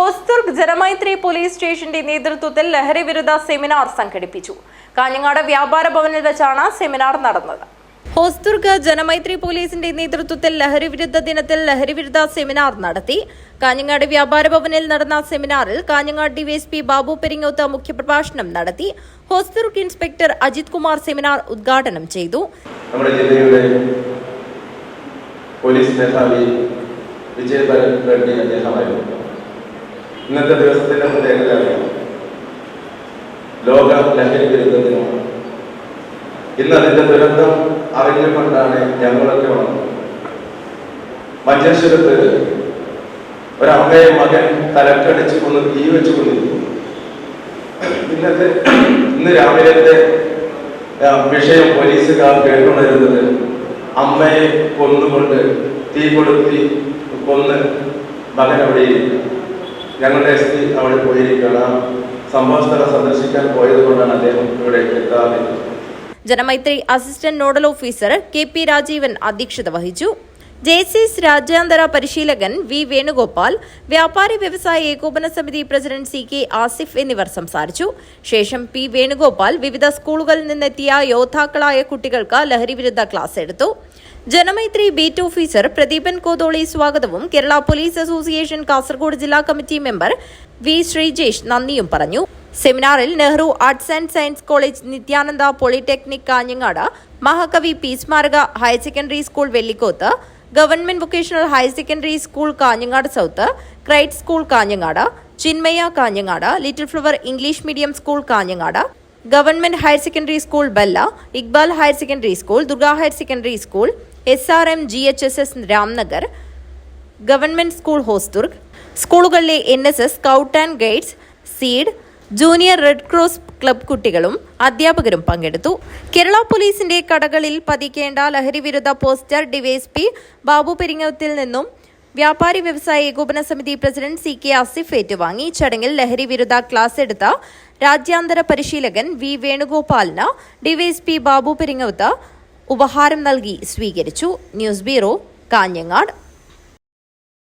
Hosdurg Janamaithri police സ്റ്റേഷന്റെ നേതൃത്വത്തിൽ ലഹരി വിരുദ്ധ സെമിനാർ സംഘടിപ്പിച്ചു. കാഞ്ഞങ്ങാട് വ്യാപാര ഭവനിൽ വെച്ചാണ് സെമിനാർ നടന്നത്. ഹോസ്ദുർഗ് ജനമൈത്രി പോലീസിന്റെ നേതൃത്വത്തിൽ ലഹരി വിരുദ്ധ ദിനത്തിൽ ലഹരി വിരുദ്ധ സെമിനാർ നടത്തി. കാഞ്ഞങ്ങാട് വ്യാപാര ഭവനിൽ നടന്ന സെമിനാറിൽ കാഞ്ഞങ്ങാട് ഡിവൈഎസ്പി ബാബു പെരിങ്ങോത്ത് മുഖ്യപ്രഭാഷണം നടത്തി. ഹോസ്ദുർഗ് ഇൻസ്പെക്ടർ അജിത് കുമാർ സെമിനാർ ഉദ്ഘാടനം ചെയ്തു. നമ്മുടെ പോലീസ് മേധാവി വിജയ് റെഡ്ഡി അദ്ദേഹമായിരുന്നു ഇന്നത്തെ ദിവസത്തിന്റെ പ്രത്യേകത ലോക ലഹരി വിരുദ്ധ ദിനമാണ് ഇന്ന് അതിന്റെ ദുരന്തം അറിഞ്ഞുകൊണ്ടാണ് ഞങ്ങളൊക്കെ വന്നത്. മഞ്ചേശ്വരത്ത് ഒരമ്മയെ മകൻ തലക്കടിച്ച് കൊന്ന് തീ വെച്ച് കൊണ്ടിരിക്കുന്നു ഇന്നത്തെ ഇന്ന് രാവിലത്തെ വിഷയം പോലീസുകാർ കേട്ടുകൊണ്ടിരുന്നത് അമ്മയെ കൊന്നുകൊണ്ട് തീ കൊടുത്തി കൊന്ന് മകൻ അവിടെ ഇരിക്കുന്നു. ഞങ്ങളുടെ എസ് പി അവിടെ പോയിരിക്കുകയാണ്. സംഭവസ്ഥലം സന്ദർശിക്കാൻ പോയത് കൊണ്ടാണ് അദ്ദേഹം ഇവിടെ എത്താറുള്ളത് Janamaithri assistant nodal officer K P Rajeevan അധ്യക്ഷത വഹിച്ചു. ജെസിസ് രാജ്യാന്തര പരിശീലകൻ വി വേണുഗോപാൽ വ്യാപാരി വ്യവസായ ഏകോപന സമിതി പ്രസിഡന്റ് സി കെ ആസിഫ് എന്നിവർ സംസാരിച്ചു. ശേഷം പി വേണുഗോപാൽ വിവിധ സ്കൂളുകളിൽ നിന്നെത്തിയ യോദ്ധാക്കളായ കുട്ടികൾക്ക് ലഹരിവിരുദ്ധ ക്ലാസ് എടുത്തു. ജനമൈത്രി ബീറ്റ് ഓഫീസർ പ്രദീപൻ കോതോളി സ്വാഗതവും കേരള പോലീസ് അസോസിയേഷൻ കാസർഗോഡ് ജില്ലാ കമ്മിറ്റി മെമ്പർ വി ശ്രീജേഷ് നന്ദിയും പറഞ്ഞു. സെമിനാറിൽ Nehru arts and science college Nithyananda polytechnic Kanhangad Mahakavi P സ്മാരക higher secondary school Vellikoth government vocational higher secondary school Kanhangad south ക്രൈറ്റ് school Kanhangad Chinmaya Kanhangad little flower English medium school Kanhangad government higher secondary school Balla Iqbal higher secondary school Durga higher secondary school S R M G H S S Ramnagar government school Hosdurg സ്കൂളുകളിലെ N S S scout and guides seed junior red cross club കുട്ടികളും അധ്യാപകരും പങ്കെടുത്തു. കേരള പോലീസിന്റെ കടകളിൽ പതിക്കേണ്ട ലഹരി വിരുദ്ധ poster DYSP Babu പെരിങ്ങത്തിൽ നിന്നും വ്യാപാരി വ്യവസായ ഏകോപന സമിതി പ്രസിഡന്റ് സി കെ ആസിഫ് ഏറ്റുവാങ്ങി. ചടങ്ങിൽ ലഹരി വിരുദ്ധ ക്ലാസ് എടുത്ത രാജ്യാന്തര പരിശീലകൻ വി വേണുഗോപാലിന് ഡിവൈഎസ്പി ബാബു പെരിങ്ങത്ത് ഉപഹാരം നൽകി സ്വീകരിച്ചു. News bureau Kanhangad.